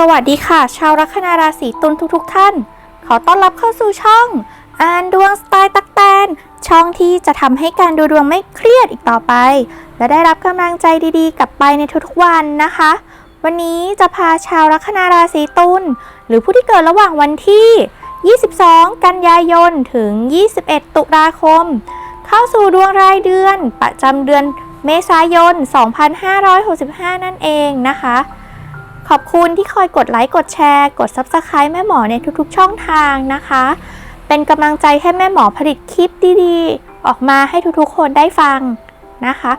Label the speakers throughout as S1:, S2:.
S1: สวัสดีค่ะ ชาวลัคนาราศีตุลทุกๆทท่าน ขอต้อนรับเข้าสู่ช่อง อ่านดวงสไตล์ตักแตน ช่องที่จะทำให้การดูดวงไม่เครียดอีกต่อไป และได้รับกำลังใจดีๆ กลับไปในทุกๆวันนะคะ วันนี้จะพาชาวลัคนาราศีตุลหรือผู้ที่เกิดระหว่างวันที่ 22 กันยายนถึง 21 ตุลาคม เข้าสู่ดวงรายเดือนประจำเดือนเมษายน 2565 นั่นเองนะคะ ขอบคุณที่คอยกดไลค์กดแชร์ กด Subscribe แม่หมอในทุกๆช่องทางนะคะ เป็นกำลังใจให้แม่หมอผลิตคลิปดีๆ ออกมาให้ทุกๆคนได้ฟังนะคะ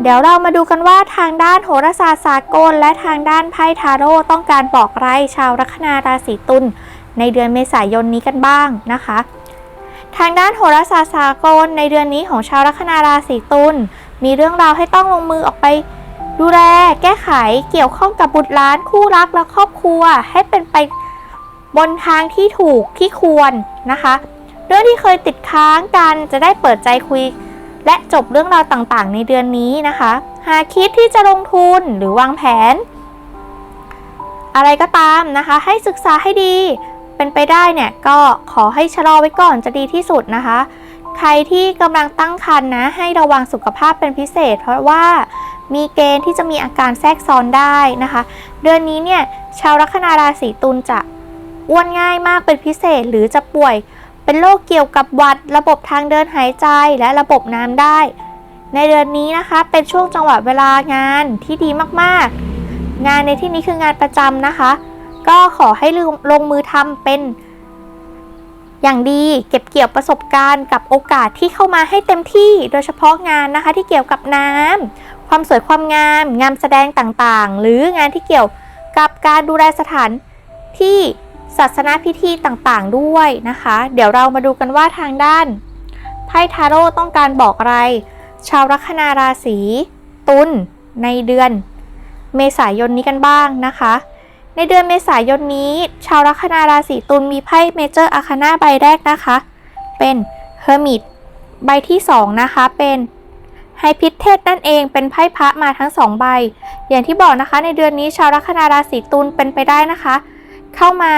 S1: เดี๋ยวเรามาดูกันว่าทางด้านโหราศาสตร์สากล และทางด้านไพ่ทาโร่ต้องการบอกอะไรชาวลัคนาราศีตุลในเดือนเมษายนนี้กันบ้างนะคะ ทางด้านโหราศาสตร์สากลในเดือนนี้ของชาวลัคนาราศีตุลมีเรื่องราวให้ต้องลงมือออกไป ดูแลแก้ไขเกี่ยวข้องกับบุตรหลานคู่รักและครอบครัว ให้เป็นไปบนทางที่ถูกที่ควรนะคะเรื่องที่เคยติดค้างกันจะได้เปิดใจคุย และจบเรื่องราวต่างๆ ในเดือนนี้นะคะ หากคิดที่จะลงทุนหรือวางแผน อะไรก็ตามนะคะ ให้ศึกษาให้ดี เป็นไปได้เนี่ยก็ขอให้ชะลอไว้ก่อนจะดีที่สุดนะคะ ใครที่กำลังตั้งครรภ์นะให้ระวังสุขภาพเป็นพิเศษ เพราะว่า มีเกณฑ์ที่จะมีอาการแทรกซ้อนได้นะคะ เดือนนี้เนี่ยชาวลัคนาราศีตุลจะอ้วนง่ายมากเป็นพิเศษหรือจะป่วย เป็นโรคเกี่ยวกับวัด ระบบทางเดินหายใจและระบบน้ำได้ ในเดือนนี้นะคะเป็นช่วงจังหวะเวลางานที่ดีมากๆ งานในที่นี้คืองานประจำนะคะ ก็ขอให้ลงลงมือทำเป็นอย่างดีเก็บเกี่ยวประสบการณ์กับโอกาสที่เข้ามาให้เต็มที่ โดยเฉพาะงานนะคะที่เกี่ยวกับน้ำ ความสวยความงาม งานแสดงต่างๆ หรืองานที่เกี่ยวกับการดูแลสถานที่ศาสนาพิธีต่างๆด้วยนะคะ เดี๋ยวเรามาดูกันว่าทางด้านไพ่ทาโร่ต้องการบอกอะไร ชาวลัคนาราศีตุลในเดือน เมษายนนี้กันบ้างนะคะ ในเดือนเมษายนนี้ ชาวลัคนาราศีตุลมีไพ่เมเจอร์อาคาน่าใบแรกนะคะ เป็นเฮอร์มิตใบที่ 2 นะคะเป็น ไฮพิทเทสนั่นเองเป็นไพ่พระมาทั้ง2ใบ อย่างที่บอกนะคะในเดือนนี้ชาวลัคนาราศีตุลเป็นไปได้นะคะ เข้ามา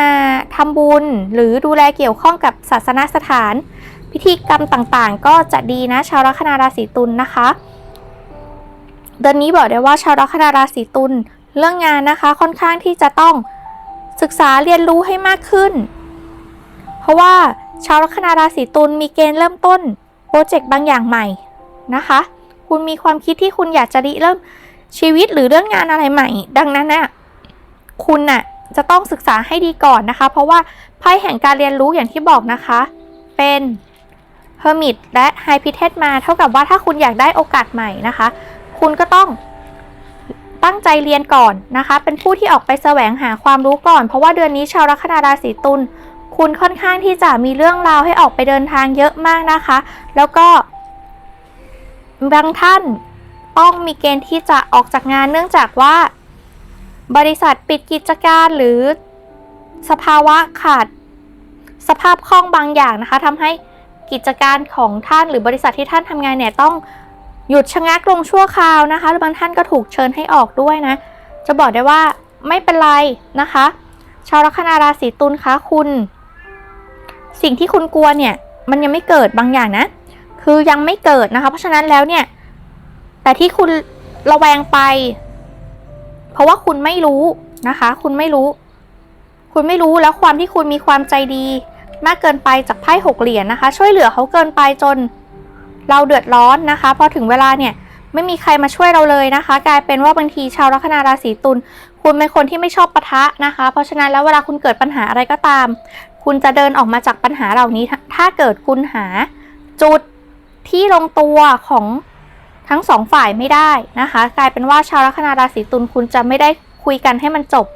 S1: ทำบุญหรือดูแลเกี่ยวข้องกับศาสนสถาน พิธีกรรมต่างๆ ก็จะดีนะชาวลัคนาราศีตุลนะคะ เดือนนี้บอกได้ว่าชาวลัคนาราศีตุลเรื่องงานนะคะค่อนข้างที่จะต้องศึกษาเรียนรู้ให้มากขึ้น เพราะว่าชาวลัคนาราศีตุลมีเกณฑ์เริ่มต้นโปรเจกต์บางอย่างใหม่นะคะ คุณมีความคิดที่คุณอยากจะริเริ่มชีวิตหรือเรื่องงานอะไรใหม่ ดังนั้นน่ะคุณน่ะจะต้องศึกษาให้ดีก่อนนะคะ เพราะว่าไพ่แห่งการเรียนรู้อย่างที่บอกนะคะ เป็น Hermit และ High p i t e d มาเท่ากับว่าถ้าคุณอยากได้โอกาสใหม่นะคะ คุณก็ต้องตั้งใจเรียนก่อนนะคะ เป็นผู้ที่ออกไปแสวงหาความรู้ก่อน เพราะว่าเดือนนี้ชาวลัคนาราศีตุลคุณค่อนข้างที่จะมีเรื่องราวให้ออกไปเดินทางเยอะมากนะคะ แล้วก็ บางท่านต้องมีเกณฑ์ที่จะออกจากงานเนื่องจากว่า บริษัทปิดกิจการหรือสภาวะขาด สภาพคล่องบางอย่างนะคะทำให้กิจการของท่านหรือบริษัทที่ท่านทำงานเนี่ยต้องหยุดชะงักลงชั่วคราวนะคะหรือบางท่านก็ถูกเชิญให้ออกด้วยนะ จะบอกได้ว่าไม่เป็นไรนะคะ ชาวลัคนาราศีตุลคะคุณ สิ่งที่คุณกลัวเนี่ย มันยังไม่เกิดบางอย่างนะ คือยังไม่เกิดนะคะ เพราะฉะนั้นแล้วเนี่ย แต่ที่คุณระแวงไป เพราะว่าคุณไม่รู้นะคะ คุณไม่รู้ คุณไม่รู้แล้วความที่คุณมีความใจดี มากเกินไปจากไพ่หกเหรียญนะคะ ช่วยเหลือเขาเกินไปจนเราเดือดร้อนนะคะพอถึงเวลาเนี่ยไม่มีใครมาช่วยเราเลยนะคะ กลายเป็นว่าบางทีชาวลัคนาราศีตุลคุณเป็นคนที่ไม่ชอบปะทะนะคะ เพราะฉะนั้นแล้วเวลาคุณเกิดปัญหาอะไรก็ตาม คุณจะเดินออกมาจากปัญหาเหล่านี้ ถ้าเกิดคุณหาจุด ที่ลงตัวของทั้งสองฝ่ายไม่ได้นะคะ กลายเป็นว่าชาวลัคนาราศีตุลคุณจะไม่ได้คุยกันให้มันจบ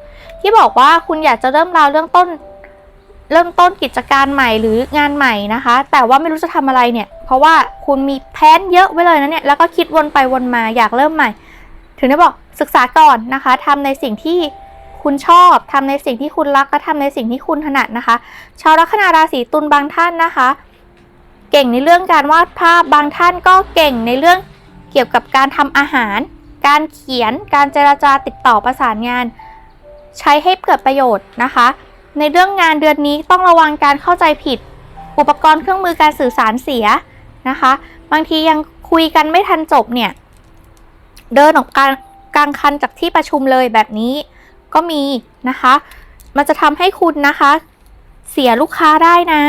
S1: ที่บอกว่าคุณอยากจะเริ่มราวเรื่องต้น เริ่มต้นกิจการใหม่หรืองานใหม่นะคะ แต่ว่าไม่รู้จะทำอะไรเนี่ย เพราะว่าคุณมีแผนเยอะไว้เลยนะเนี่ยแล้วก็คิดวนไปวนมาอยากเริ่มใหม่ ถึงได้บอกศึกษาก่อนนะคะทำในสิ่งที่คุณชอบทำในสิ่งที่คุณรักและทำในสิ่งที่คุณถนัดนะคะ ชาวลัคนาราศีตุลบางท่านนะคะ เก่งในเรื่องการวาดภาพ บางท่านก็เก่งในเรื่องเกี่ยวกับการทำอาหาร การเขียน การเจราจาติดต่อประสานงาน ใช้ให้เกิดประโยชน์นะคะ ในเรื่องงานเดือนนี้ต้องระวังการเข้าใจผิด อุปกรณ์เครื่องมือการสื่อสารเสียนะคะ บางทียังคุยกันไม่ทันจบเนี่ย เดินออกกลางกลางคันจากที่ประชุมเลยแบบนี้ก็มีนะคะ มันจะทำให้คุณนะคะ เสียลูกค้าได้นะ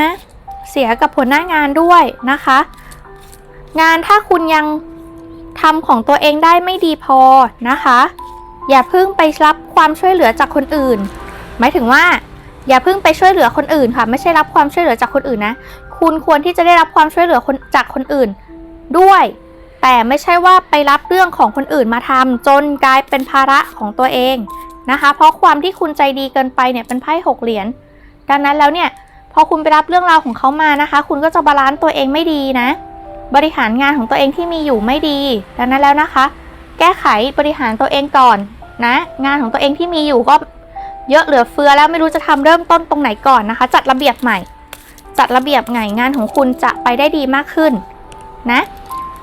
S1: เสียกับผลหน้างานด้วยนะคะ งานถ้าคุณยังทำของตัวเองได้ไม่ดีพอนะคะ อย่าเพิ่งไปรับความช่วยเหลือจากคนอื่น หมายถึงว่า อย่าเพิ่งไปช่วยเหลือคนอื่นค่ะ ไม่ใช่รับความช่วยเหลือจากคนอื่นนะ คุณควรที่จะได้รับความช่วยเหลือคนจากคนอื่นด้วย แต่ไม่ใช่ว่าไปรับเรื่องของคนอื่นมาทำจนกลายเป็นภาระของตัวเองนะคะ เพราะความที่คุณใจดีเกินไปเนี่ยเป็นไพ่หกเหรียญดังนั้นแล้วเนี่ย พอคุณไปรับเรื่องราวของเขามานะคะ คุณก็จะบาลานซ์ตัวเองไม่ดีนะ บริหารงานของตัวเองที่มีอยู่ไม่ดีดังนั้นแล้วนะคะ แก้ไขบริหารตัวเองก่อนนะ งานของตัวเองที่มีอยู่ก็เยอะเหลือเฟือแล้วไม่รู้จะทำเริ่มต้นตรงไหนก่อนนะคะ จัดระเบียบใหม่ จัดระเบียบไงงานของคุณจะไปได้ดีมากขึ้นนะ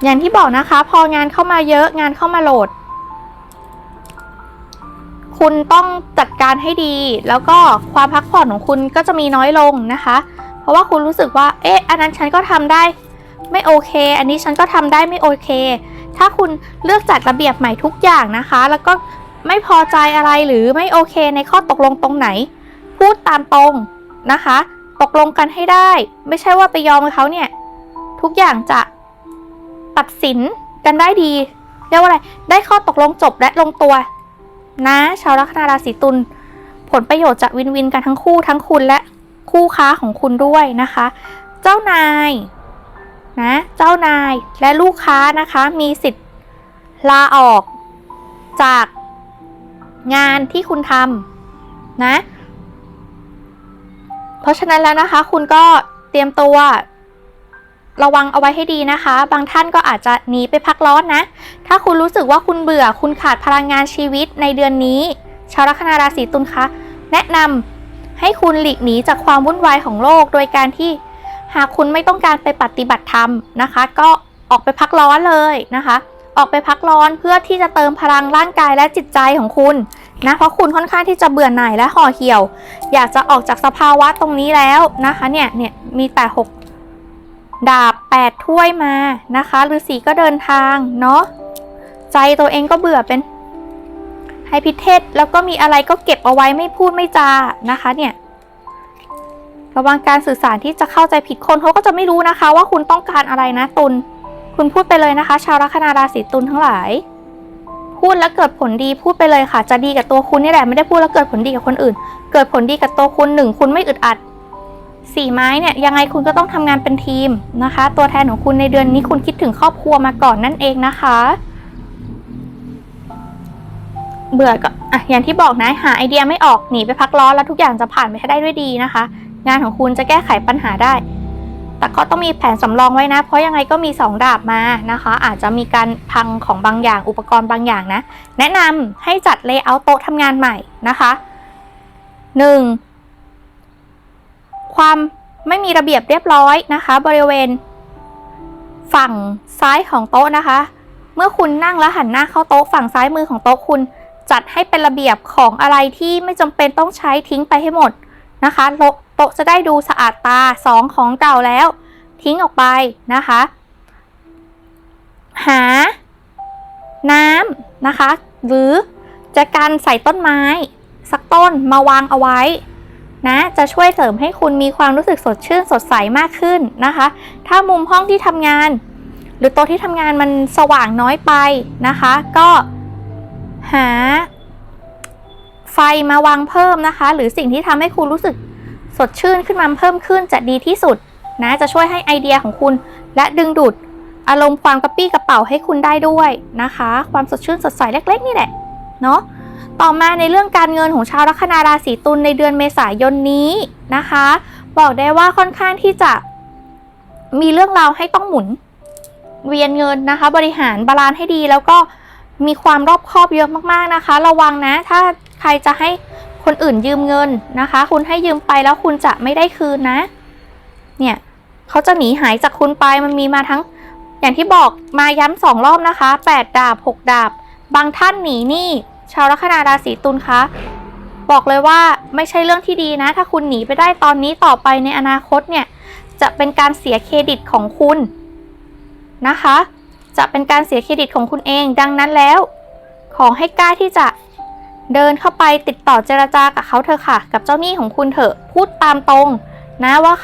S1: อย่างที่บอกนะคะ พองานเข้ามาเยอะงานเข้ามาโหลด คุณต้องจัดการให้ดี แล้วก็ความพักผ่อนของคุณก็จะมีน้อยลงนะคะ เพราะว่าคุณรู้สึกว่า เอ๊ะ อันนั้นฉันก็ทำได้ไม่โอเค อันนี้ฉันก็ทำได้ไม่โอเค ถ้าคุณเลือกจัดระเบียบใหม่ทุกอย่างนะคะ แล้วก็ไม่พอใจอะไรหรือไม่โอเคในข้อตกลงตรงไหน พูดตามตรงนะคะ ตกลงกันให้ได้ ไม่ใช่ว่าไปยอมเขาเนี่ย ทุกอย่างจะตัดสินกันได้ดีเรียกว่าอะไร ได้ข้อตกลงจบและลงตัว นะชาวลัคนาราศีตุลผลประโยชน์จะวินวินกันทั้งคู่ทั้งคุณและคู่ค้าของคุณด้วยนะคะ เจ้านายนะเจ้านายและลูกค้านะคะมีสิทธิ์ลาออกจากงานที่คุณทำนะ เพราะฉะนั้นแล้วนะคะ คุณก็เตรียมตัว ระวังเอาไว้ให้ดีนะคะ บางท่านก็อาจจะหนีไปพักร้อนนะ ถ้าคุณรู้สึกว่าคุณเบื่อ คุณขาดพลังงานชีวิตในเดือนนี้ ชาวลัคนาราศีตุลคะ แนะนำให้คุณหลีกหนีจากความวุ่นวายของโลก โดยการที่หากคุณไม่ต้องการไปปฏิบัติธรรมนะคะ ก็ออกไปพักร้อนเลยนะคะ ออกไปพักร้อนเพื่อที่จะเติมพลังร่างกายและจิตใจของคุณนะเพราะคุณค่อนข้างที่จะเบื่อหน่ายและห่อเหี่ยว อยากจะออกจากสภาวะตรงนี้แล้วนะคะเนี่ยเนี่ยมีแต่หก ดาบแปดถ้วยมานะคะฤาษีก็เดินทางเนาะใจตัวเองก็เบื่อเป็นไฮพิเทศแล้วก็มีอะไรก็เก็บเอาไว้ไม่พูดไม่จานะคะเนี่ยระวังการสื่อสารที่จะเข้าใจผิดคนเขาก็จะไม่รู้นะคะ ว่าคุณต้องการอะไรนะตุลคุณพูดไปเลยนะคะ ชาวลัคนาราศีตุลทั้งหลาย พูดแล้วเกิดผลดีพูดไปเลยค่ะ จะดีกับตัวคุณนี่แหละไม่ได้พูดแล้วเกิดผลดีกับคนอื่น เกิดผลดีกับตัวคุณหนึ่งคุณไม่อึดอัด สี่ไม้เนี่ยยังไงคุณก็ต้องทำงานเป็นทีมนะคะ ตัวแทนของคุณในเดือนนี้คุณคิดถึงครอบครัวมาก่อนนั่นเองนะคะ เบื่อก็อะอย่างที่บอกนะหาไอเดียไม่ออกหนีไปพักร้อนแล้วทุกอย่างจะผ่านไปได้ด้วยดีนะคะ งานของคุณจะแก้ไขปัญหาได้ แต่ก็ต้องมีแผนสำรองไว้นะ เพราะยังไงก็มีสองดาบมานะคะ อาจจะมีการพังของบางอย่างอุปกรณ์บางอย่างนะ แนะนำให้จัดเลเยอร์โต๊ะทำงานใหม่นะคะหนึ่ง ความไม่มีระเบียบเรียบร้อยนะคะ บริเวณ ฝั่งซ้ายของโต๊ะนะคะ เมื่อคุณนั่งแล้วหันหน้าเข้าโต๊ะฝั่งซ้ายมือของโต๊ะคุณจัดให้เป็นระเบียบของอะไรที่ไม่จำเป็นต้องใช้ทิ้งไปให้หมดนะคะโต๊ะจะได้ดูสะอาดตาสองของเก่าแล้ว ทิ้งออกไปนะคะ หา น้ำนะคะ หรือจะการใส่ต้นไม้ สักต้นมาวางเอาไว้ นะจะช่วยเสริมให้คุณมีความรู้สึกสดชื่นสดใสมากขึ้นนะคะ ถ้ามุมห้องที่ทำงาน หรือโต๊ะที่ทำงานมันสว่างน้อยไปนะคะ ก็หา ไฟมาวางเพิ่มนะคะ หรือสิ่งที่ทำให้คุณรู้สึกสดชื่นขึ้นมาเพิ่มขึ้นจะดีที่สุดนะจะช่วยให้ไอเดียของคุณ และดึงดูดอารมณ์ความกระปี้กระเป๋าให้คุณได้ด้วยนะคะ ความสดชื่นสดใสเล็ก ๆ นี่แหละเนาะ ต่อมาในเรื่องการเงินของชาวลัคนาราศีตุลในเดือนเมษายนนี้นะคะ บอกได้ว่าค่อนข้างที่จะมีเรื่องราวให้ต้องหมุน เวียนเงินนะคะ บริหารบาลานซ์ให้ดี แล้วก็มีความรอบคอบเยอะมากๆนะคะ ระวังนะ ถ้าใครจะให้คนอื่นยืมเงินนะคะ คุณให้ยืมไปแล้วคุณจะไม่ได้คืนนะ เนี่ยเขาจะหนีหายจากคุณไปมันมีมาทั้ง อย่างที่บอกมาย้ำสองรอบนะคะ 8 ดาบ 6 ดาบ บางท่านหนีหนี้ ชาวลัคนาราศีตุลคะบอกเลยว่าไม่ใช่เรื่องที่ดีนะ ถ้าคุณหนีไปได้ตอนนี้ต่อไปในอนาคตเนี่ย จะเป็นการเสียเครดิตของคุณนะคะ จะเป็นการเสียเครดิตของคุณเอง ดังนั้นแล้ว ขอให้กล้าที่จะเดินเข้าไปติดต่อเจรจากับเขาเถอะค่ะ กับเจ้าหนี้ของคุณเถอะพูดตามตรง นะว่า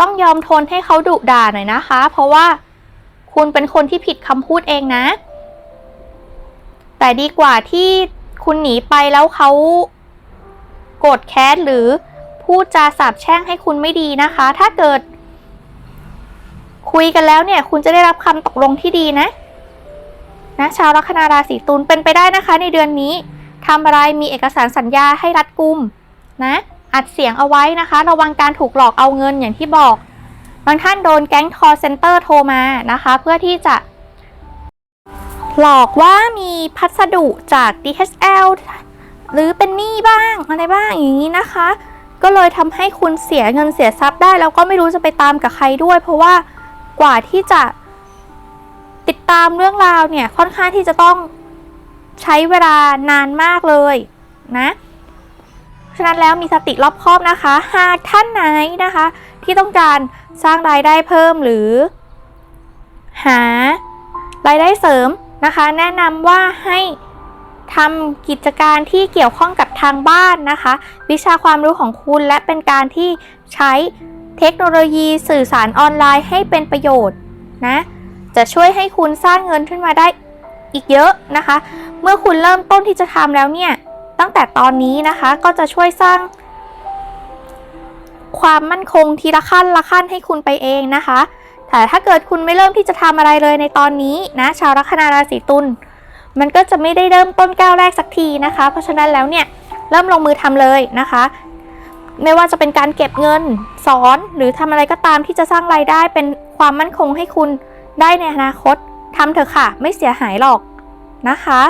S1: ต้องยอมทนให้เขาดุด่าหน่อยนะคะ เพราะว่าคุณเป็นคนที่ผิดคำพูดเองนะ แต่ดีกว่าที่ คุณหนีไปแล้วเขาโกรธแค้นหรือพูดจาสาบแช่งให้คุณไม่ดีนะคะ ถ้าเกิด คุยกันแล้วเนี่ย คุณจะได้รับคำตกลงที่ดีนะ นะ ชาวลัคนาราศีตุลเป็นไปได้นะคะ ในเดือนนี้ทำอะไรมีเอกสารสัญญาให้รัดกุมนะ อัดเสียงเอาไว้นะคะ ระวังการถูกหลอกเอาเงินอย่างที่บอกบางท่านโดนแก๊ง call center โทรมานะคะ เพื่อที่จะ หลอกว่ามีพัสดุจาก DHL หรือเป็นหนี้บ้างอะไรบ้างอย่างนี้นะคะ ก็เลยทำให้คุณเสียเงินเสียทรัพย์ได้ แล้วก็ไม่รู้จะไปตามกับใครด้วย เพราะว่ากว่าที่จะติดตามเรื่องราวเนี่ยค่อนข้างที่จะต้องใช้เวลานานมากเลยนะฉะนั้นแล้วมีสติรอบคอบนะคะ หากท่านไหนนะคะ ที่ต้องการสร้างรายได้เพิ่มหรือ หารายได้เสริม นะคะ แนะนำว่าให้ทำกิจการที่เกี่ยวข้องกับทางบ้านนะคะ วิชาความรู้ของคุณและเป็นการที่ใช้เทคโนโลยีสื่อสารออนไลน์ให้เป็นประโยชน์นะจะช่วยให้คุณสร้างเงินขึ้นมาได้อีกเยอะนะคะ เมื่อคุณเริ่มต้นที่จะทำแล้วเนี่ย ตั้งแต่ตอนนี้นะคะก็จะช่วยสร้าง ความมั่นคงทีละขั้นละขั้นให้คุณไปเองนะคะ แต่ถ้าเกิดคุณไม่เริ่มที่จะทำอะไรเลยในตอนนี้นะ ชาวลัคนาราศีตุลมันก็จะไม่ได้เริ่มต้นก้าวแรกสักทีนะคะ เพราะฉะนั้นแล้วเนี่ยเริ่มลงมือทำเลยนะคะ ไม่ว่าจะเป็นการเก็บเงินสอนหรือทำอะไรก็ตามที่จะสร้างรายได้เป็นความมั่นคงให้คุณได้ในอนาคตทำเถอะค่ะ ไม่เสียหายหรอกนะคะ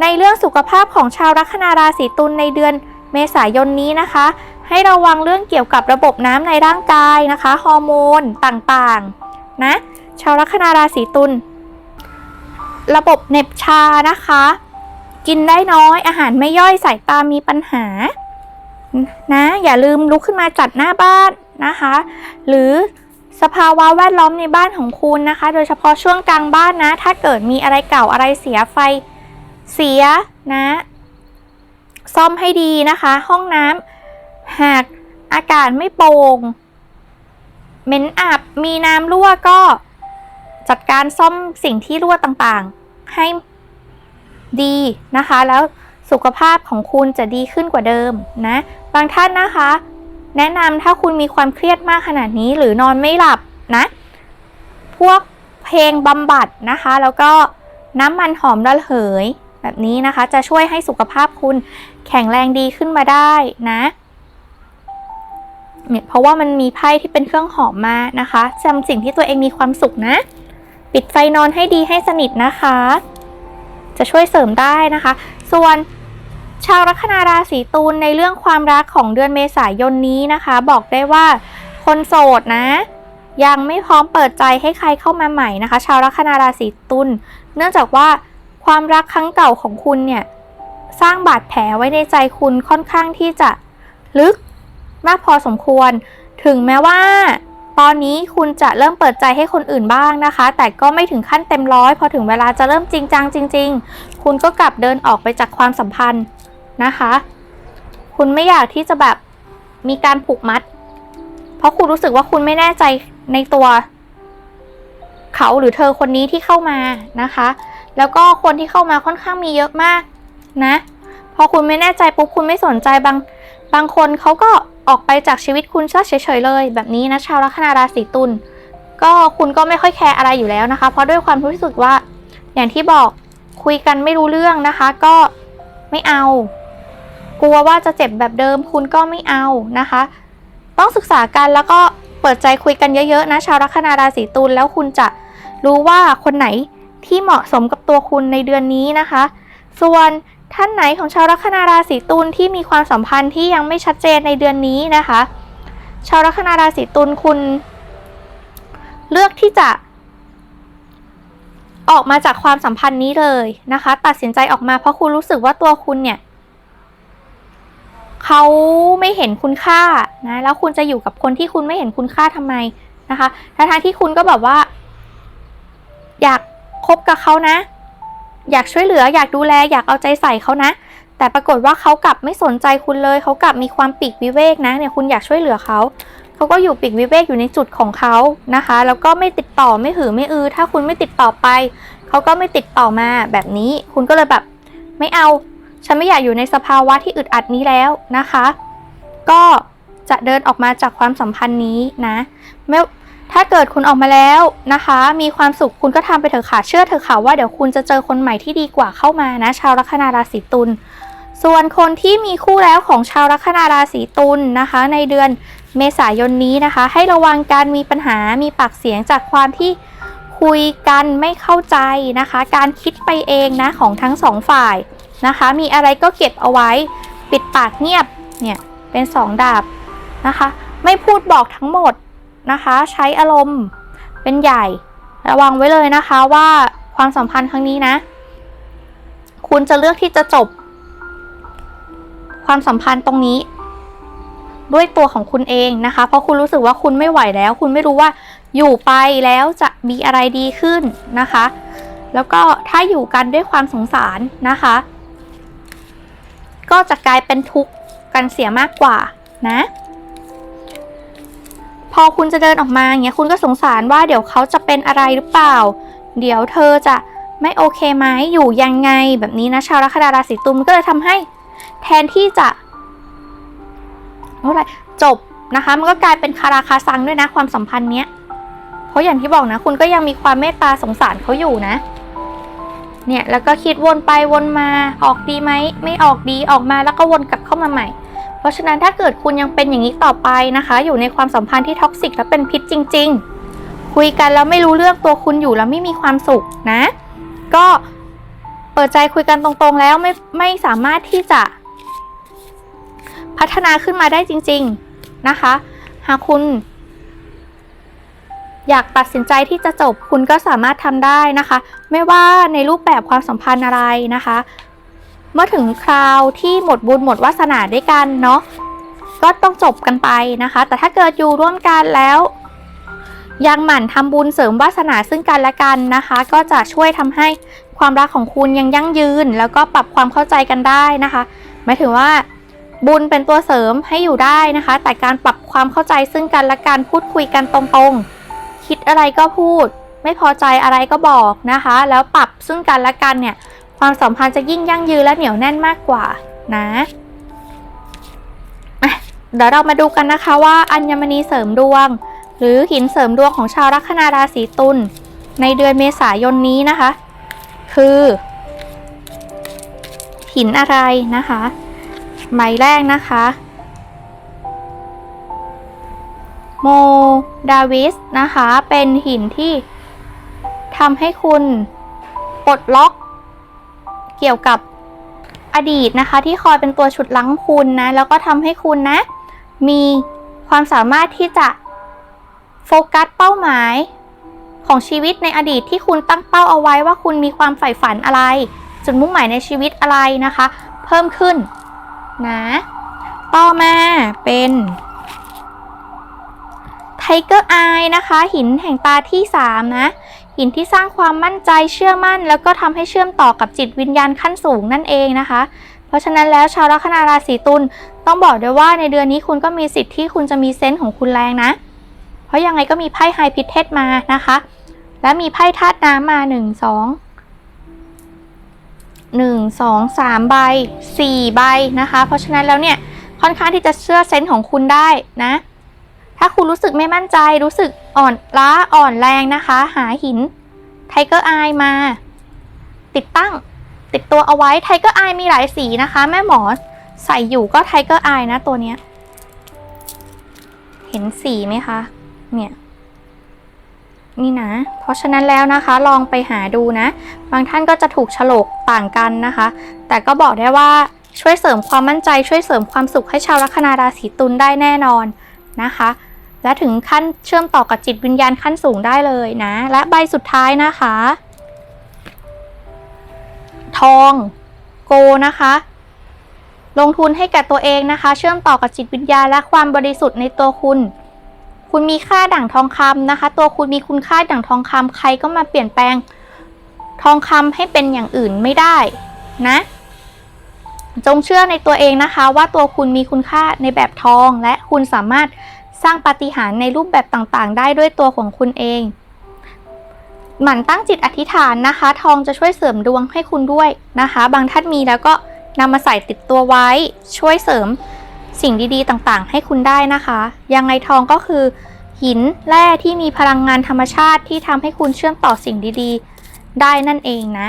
S1: ในเรื่องสุขภาพของชาวลัคนาราศีตุลในเดือนเมษายนนี้นะคะ ให้ระวังเรื่องเกี่ยวกับระบบน้ำในร่างกายนะคะ ฮอร์โมนต่างๆ นะ ชาวลัคนาราศีตุลระบบเน็บชานะคะ กินได้น้อยอาหารไม่ย่อยสายตามีปัญหา นะ อย่าลืมลุกขึ้นมาจัดหน้าบ้านนะคะ หรือสภาวะแวดล้อมในบ้านของคุณนะคะ โดยเฉพาะช่วงกลางบ้านนะ ถ้าเกิดมีอะไรเก่าอะไรเสียไฟเสียนะ ซ่อมให้ดีนะคะ ห้องน้ำหากอากาศไม่โปร่ง เหม็นอับมีน้ำรั่วก็จัดการซ่อมสิ่งที่รั่วต่างๆ ให้ดีนะคะ แล้วสุขภาพของคุณจะดีขึ้นกว่าเดิมนะ บางท่านนะคะ แนะนำถ้าคุณมีความเครียดมากขนาดนี้หรือนอนไม่หลับนะ พวกเพลงบำบัดนะคะ แล้วก็น้ำมันหอมระเหย แบบนี้นะคะ จะช่วยให้สุขภาพคุณแข็งแรงดีขึ้นมาได้นะ เนี่ยเพราะว่ามันมีไพ่ที่เป็นเครื่องหอมมานะคะจำสิ่งที่ตัวเองมีความสุขนะ ปิดไฟนอนให้ดีให้สนิทนะคะ จะช่วยเสริมได้นะคะ ส่วนชาวลัคนาราศีตุลในเรื่องความรักของเดือนเมษายนนี้นะคะ บอกได้ว่าคนโสดนะ ยังไม่พร้อมเปิดใจให้ใครเข้ามาใหม่นะคะ ชาวลัคนาราศีตุลเนื่องจากว่าความรักครั้งเก่าของคุณเนี่ยสร้างบาดแผลไว้ในใจคุณค่อนข้างที่จะลึก มากพอสมควร ถึงแม้ว่า ตอนนี้คุณจะเริ่มเปิดใจให้คนอื่นบ้างนะคะ แต่ก็ไม่ถึงขั้นเต็มร้อย พอถึงเวลาจะเริ่มจริงจังจริง ๆ คุณก็กลับเดินออกไปจากความสัมพันธ์นะคะ คุณไม่อยากที่จะแบบมีการผูกมัด เพราะคุณรู้สึกว่าคุณไม่แน่ใจในตัวเขาหรือเธอคนนี้ที่เข้ามานะคะ แล้วก็คนที่เข้ามาค่อนข้างมีเยอะมากนะ พอคุณไม่แน่ใจปุ๊บคุณไม่สนใจบางบางคนเขาก็ ออกไปจากชีวิตคุณซะเฉยๆเลย แบบนี้นะชาวลัคนาราศีตุลก็คุณก็ไม่ค่อยแคร์อะไรอยู่แล้วนะคะ เพราะด้วยความรู้สึกว่า อย่างที่บอกคุยกันไม่รู้เรื่องนะคะ ก็ไม่เอา กลัวว่าจะเจ็บแบบเดิม คุณก็ไม่เอานะคะ ต้องศึกษากันแล้วก็เปิดใจคุยกันเยอะๆนะชาวลัคนาราศีตุลแล้วคุณจะรู้ว่าคนไหนที่เหมาะสมกับตัวคุณในเดือนนี้นะคะ ส่วน ท่านไหนของชาวลัคนาราศีตุลที่มีความสัมพันธ์ที่ยังไม่ชัดเจนในเดือนนี้นะคะ ชาวลัคนาราศีตุลคุณ เลือกที่จะ ออกมาจากความสัมพันธ์นี้เลยนะคะ ตัดสินใจออกมาเพราะคุณรู้สึกว่าตัวคุณเนี่ยเขาไม่เห็นคุณค่านะแล้วคุณจะอยู่กับคนที่คุณไม่เห็นคุณค่าทำไมนะคะทั้งที่คุณก็แบบว่า อยากคบกับเขานะ อยากช่วยเหลืออยากดูแลอยากเอาใจใส่เขานะ แต่ปรากฏว่าเขากลับไม่สนใจคุณเลยเขากลับมีความปีกวิเวกนะเนี่ยคุณอยากช่วยเหลือเขาเขาก็อยู่ปีกวิเวกอยู่ในจุดของเขานะคะ แล้วก็ไม่ติดต่อไม่หือไม่อือ ถ้าคุณไม่ติดต่อไปเขาก็ไม่ติดต่อมาแบบนี้ คุณก็เลยแบบไม่เอา ฉันไม่อยากอยู่ในสภาวะที่อึดอัดนี้แล้วนะคะ ก็จะเดินออกมาจากความสัมพันธ์นี้นะไม่ ถ้าเกิดคุณออกมาแล้วนะคะ มีความสุขคุณก็ทำไปเถอะค่ะ เชื่อเถอะค่ะว่าเดี๋ยวคุณจะเจอคนใหม่ที่ดีกว่าเข้ามานะ ชาวลัคนาราศีตุล ส่วนคนที่มีคู่แล้วของชาวลัคนาราศีตุลนะคะ ในเดือนเมษายนนี้นะคะ ให้ระวังการมีปัญหา มีปากเสียงจากความที่คุยกันไม่เข้าใจนะคะ การคิดไปเองนะของทั้งสองฝ่ายนะคะ มีอะไรก็เก็บเอาไว้ ปิดปากเงียบเนี่ยเป็นสองดาบนะคะ ไม่พูดบอกทั้งหมด นะคะ ใช้อารมณ์เป็นใหญ่ ระวังไว้เลยนะคะว่าความสัมพันธ์ครั้งนี้นะ คุณจะเลือกที่จะจบ ความสัมพันธ์ตรงนี้ ด้วยตัวของคุณเองนะคะ เพราะคุณรู้สึกว่าคุณไม่ไหวแล้ว คุณไม่รู้ว่าอยู่ไปแล้วจะมีอะไรดีขึ้นนะคะ แล้วก็ถ้าอยู่กันด้วยความสงสารนะคะ ก็จะกลายเป็นทุกข์กันเสียมากกว่านะ พอคุณจะเดินออกมาอย่างเงี้ยคุณก็สงสารว่าเดี๋ยวเขาจะเป็นอะไรหรือเปล่า เดี๋ยวเธอจะไม่โอเคไหมอยู่ยังไงแบบนี้นะชาวลัคนาราศีตุลก็เลยทำให้ แทนที่จะอะไรจบนะคะ มันก็กลายเป็นคาราคาซังด้วยนะความสัมพันธ์เนี้ยเพราะอย่างที่บอกนะ คุณก็ยังมีความเมตตาสงสารเขาอยู่นะ เนี่ยแล้วก็คิดวนไปวนมาออกดีไหมไม่ออกดีออกมาแล้วก็วนกลับเข้ามาใหม่ เพราะฉะนั้นถ้าเกิดคุณยังเป็นอย่างนี้ต่อไปนะคะ อยู่ในความสัมพันธ์ที่ท็อกซิกและเป็นพิษจริง ๆ คุยกันแล้วไม่รู้เรื่องตัวคุณอยู่แล้วไม่มีความสุขนะ ก็เปิดใจคุยกันตรงๆ แล้วไม่ไม่สามารถที่จะพัฒนาขึ้นมาได้จริง ๆนะคะ หากคุณ อยากตัดสินใจที่จะจบคุณก็สามารถทำได้นะคะ ไม่ว่าในรูปแบบความสัมพันธ์อะไรนะคะ เมื่อถึงคราวที่หมดบุญหมดวาสนาด้วยกันเนาะก็ต้องจบกันไปนะคะ แต่ถ้าเกิดอยู่ร่วมกันแล้ว ยังหมั่นทำบุญเสริมวาสนาซึ่งกันและกันนะคะ ก็จะช่วยทำให้ความรักของคุณยังยั่งยืน แล้วก็ปรับความเข้าใจกันได้นะคะหมายถึงว่าบุญเป็นตัวเสริมให้อยู่ได้นะคะ แต่การปรับความเข้าใจซึ่งกันและกันพูดคุยกันตรงๆ คิดอะไรก็พูด ไม่พอใจอะไรก็บอกนะคะ แล้วปรับซึ่งกันและกันเนี่ย ความสัมพันธ์จะยิ่งยั่งยืนและเหนียวแน่นมากกว่านะเดี๋ยวเรามาดูกันนะคะว่าอัญมณีเสริมดวง หรือหินเสริมดวงของชาวลัคนาราศีตุลในเดือนเมษายนนี้นะคะ คือ หินอะไรนะคะใบแรกนะคะโมดาวิสนะคะ เป็นหินที่ทำให้คุณปลดล็อก เกี่ยวกับอดีตนะคะ ที่คอยเป็นตัวฉุดลั้งคุณนะ แล้วก็ทำให้คุณนะ มีความสามารถที่จะโฟกัสเป้าหมายของชีวิตในอดีตที่คุณตั้งเป้าเอาไว้ว่าคุณมีความใฝ่ฝันอะไร จุดมุ่งหมายในชีวิตอะไรนะคะ เพิ่มขึ้นนะ ต่อมาเป็น ไทเกอร์ไอนะคะ หินแห่งตาที่ 3 นะ หินที่สร้างความมั่นใจเชื่อมั่น แล้วก็ทำให้เชื่อมต่อกับจิตวิญญาณขั้นสูงนั่นเองนะคะ เพราะฉะนั้นแล้วชาวลัคนาราศีตุลต้องบอกด้วยว่าในเดือนนี้คุณก็มีสิทธิ์ที่คุณจะมีเซนส์ของคุณแรงนะ เพราะยังไงก็มีไพ่ไฮพิเทสมานะคะ และมีไพ่ธาตุน้ำมาหนึ่งสองหนึ่งสองสามใบสี่ใบนะคะ เพราะฉะนั้นแล้วเนี่ยค่อนข้างที่จะเชื่อเซนส์ของคุณได้นะ ถ้าคุณรู้สึกไม่มั่นใจรู้สึกอ่อนล้าอ่อนแรงนะคะ หาหินไทเกอร์ไอมา ติดตั้งติดตัวเอาไว้ไทเกอร์ไอมีหลายสีนะคะ แม่หมอใส่อยู่ก็ไทเกอร์ไอนะตัวเนี้ย เห็นสีไหมคะ เนี่ย นี่นะ เพราะฉะนั้นแล้วนะคะ ลองไปหาดูนะ บางท่านก็จะถูกฉลกต่างกันนะคะ แต่ก็บอกได้ว่าช่วยเสริมความมั่นใจ ช่วยเสริมความสุขให้ชาวลัคนาราศีตุลได้แน่นอนนะคะ และถึงขั้นเชื่อมต่อกับจิตวิญญาณขั้นสูงได้เลยนะ และใบสุดท้ายนะคะ ทองโกนะคะ ลงทุนให้แก่ตัวเองนะคะ เชื่อมต่อกับจิตวิญญาณและความบริสุทธิ์ในตัวคุณ คุณมีค่าดั่งทองคำนะคะ ตัวคุณมีคุณค่าดั่งทองคำใครก็มาเปลี่ยนแปลง ทองคำให้เป็นอย่างอื่นไม่ได้นะจงเชื่อในตัวเองนะคะว่าตัวคุณมีคุณค่าในแบบทองและคุณสามารถ ร้างปาฏิหาริย์ในรูปแบบต่างๆ ได้ด้วยตัวของคุณเอง หมั่นตั้งจิตอธิษฐานนะคะ ทองจะช่วยเสริมดวงให้คุณด้วยนะคะ บางท่านมีแล้วก็นำมาใส่ติดตัวไว้ ช่วยเสริมสิ่งดีๆต่างๆ ให้คุณได้นะคะ ยังไงทองก็คือ หินแร่ที่มีพลังงานธรรมชาติที่ทำให้คุณเชื่อมต่อสิ่งดีๆ ได้นั่นเองนะ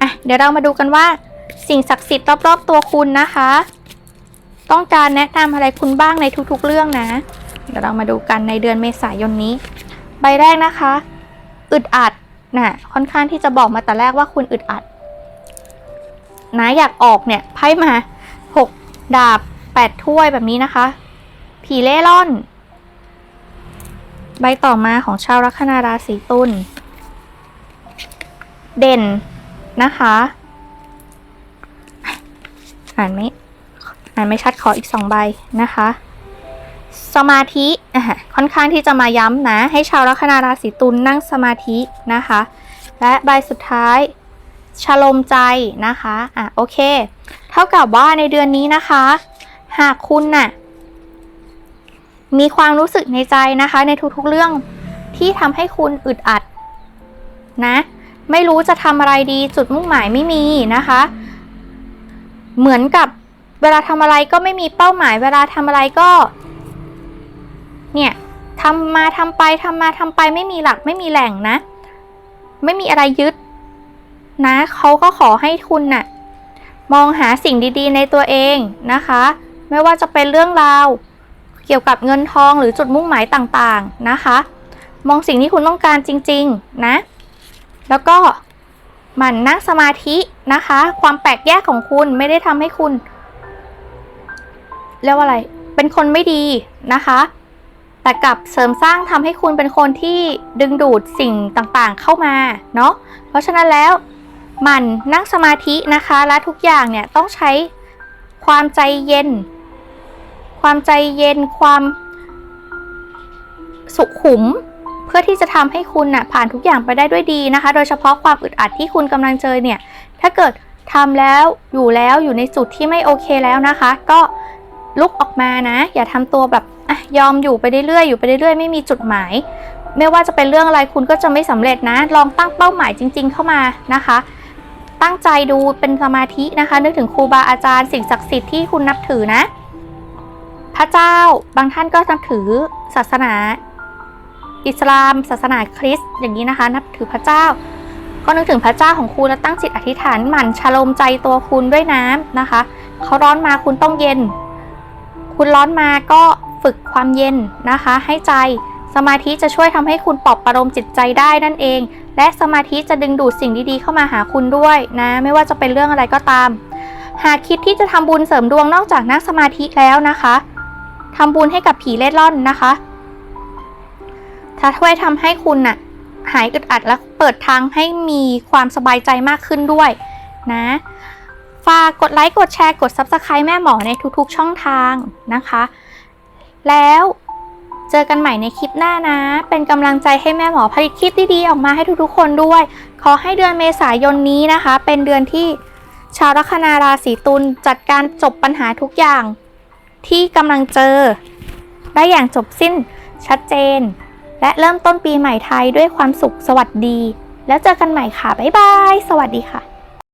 S1: อะเดี๋ยวเรามาดูกันว่า สิ่งศักดิ์สิทธิ์รอบๆตัวคุณนะคะ ต้องการแนะนำอะไรคุณบ้างในทุกๆเรื่องนะ เดี๋ยวเรามาดูกันในเดือนเมษายนนี้ ใบแรกนะคะ อึดอัดนะค่อนข้างที่จะบอกมาแต่แรกว่าคุณอึดอัด นะอยากออกเนี่ยไพ่มาหกดาบแปดถ้วยแบบนี้นะคะ ผีเล่ร่อน ใบต่อมาของชาวลัคนาราศีตุลเด่นนะคะอ่านไม่อ่านไม่ชัดขออีกสองใบนะคะ สมาธิค่อนข้างที่จะมาย้ำนะ ให้ชาวลัคนาราศีตุลนั่งสมาธินะคะ และใบสุดท้ายชโลมใจนะคะอะโอเค เท่ากับว่าในเดือนนี้นะคะ หากคุณน่ะมีความรู้สึกในใจนะคะ ในทุกๆเรื่องที่ทำให้คุณอึดอัดนะ ไม่รู้จะทำอะไรดีจุดมุ่งหมายไม่มีนะคะ เหมือนกับเวลาทำอะไรก็ไม่มีเป้าหมาย เวลาทำอะไรก็ เนี่ยทำมาทำไปทำมาทำไปไม่มีหลักไม่มีแหล่งนะ ไม่มีอะไรยึด นะเขาก็ขอให้คุณน่ะ มองหาสิ่งดีๆ ในตัวเองนะคะ ไม่ว่าจะเป็นเรื่องราว เกี่ยวกับเงินทองหรือจุดมุ่งหมายต่างๆนะคะ มองสิ่งที่คุณต้องการจริง ๆ นะ แล้วก็หมั่นนั่งสมาธินะคะ ความแปลกแยกของคุณไม่ได้ทำให้คุณเรียกว่าอะไร เป็นคนไม่ดีนะคะ แต่กลับเสริมสร้างทำให้คุณเป็นคนที่ดึงดูดสิ่งต่างๆเข้ามาเนาะเพราะฉะนั้นแล้วมันนั่งสมาธินะคะ และทุกอย่างเนี่ยต้องใช้ความใจเย็น ความใจเย็นความสุขุม เพื่อที่จะทำให้คุณน่ะผ่านทุกอย่างไปได้ด้วยดีนะคะ โดยเฉพาะความอึดอัดที่คุณกำลังเจอเนี่ย ถ้าเกิดทำแล้วอยู่แล้วอยู่ในจุดที่ไม่โอเคแล้วนะคะ ก็ลุกออกมานะ อย่าทำตัวแบบ อะยอมอยู่ไปเรื่อยๆอยู่ไปเรื่อยๆไม่มีจุดหมาย ไม่ว่าจะเป็นเรื่องอะไรคุณก็จะไม่สำเร็จนะ ลองตั้งเป้าหมายจริง ๆ เข้ามานะคะ ตั้งใจดูเป็นสมาธินะคะ นึกถึงครูบาอาจารย์สิ่งศักดิ์สิทธิ์ที่คุณนับถือนะ พระเจ้าบางท่านก็นับถือศาสนา อิสลาม ศาสนาคริสต์อย่างนี้นะคะ นับถือพระเจ้า ก็นึกถึงพระเจ้าของคุณแล้วตั้งจิตอธิษฐานหมั่นชโลมใจตัวคุณด้วยน้ำนะคะเขาร้อนมาคุณต้องเย็น คุณร้อนมาก็ ฝึกความเย็นนะคะ ให้ใจ สมาธิจะช่วยทำให้คุณปลอบประโลมจิตใจได้นั่นเอง และสมาธิจะดึงดูดสิ่งดีๆ เข้ามาหาคุณด้วยนะ ไม่ว่าจะเป็นเรื่องอะไรก็ตาม หากคิดที่จะทำบุญเสริมดวงนอกจากนั่งสมาธิแล้วนะคะทำบุญให้กับผีเล่ร่อนนะคะถ้าช่วยทำให้คุณน่ะหายอึดอัดและเปิดทางให้มีความสบายใจมากขึ้นด้วยนะ ฝากกดไลค์ กดแชร์ กด Subscribe แม่หมอในทุกๆช่องทางนะคะ แล้ว เจอกันใหม่ในคลิปหน้านะ เป็นกำลังใจให้แม่หมอผลิตคลิปดีๆออกมาให้ทุกๆคนด้วย ขอให้เดือนเมษายนนี้นะคะ เป็นเดือนที่ชาวลัคนาราศีตุลจัดการจบปัญหาทุกอย่าง ที่กำลังเจอ ได้อย่างจบสิ้นชัดเจน และเริ่มต้นปีใหม่ไทยด้วยความสุขสวัสดี แล้วเจอกันใหม่ค่ะ บ๊ายบาย สวัสดีค่ะ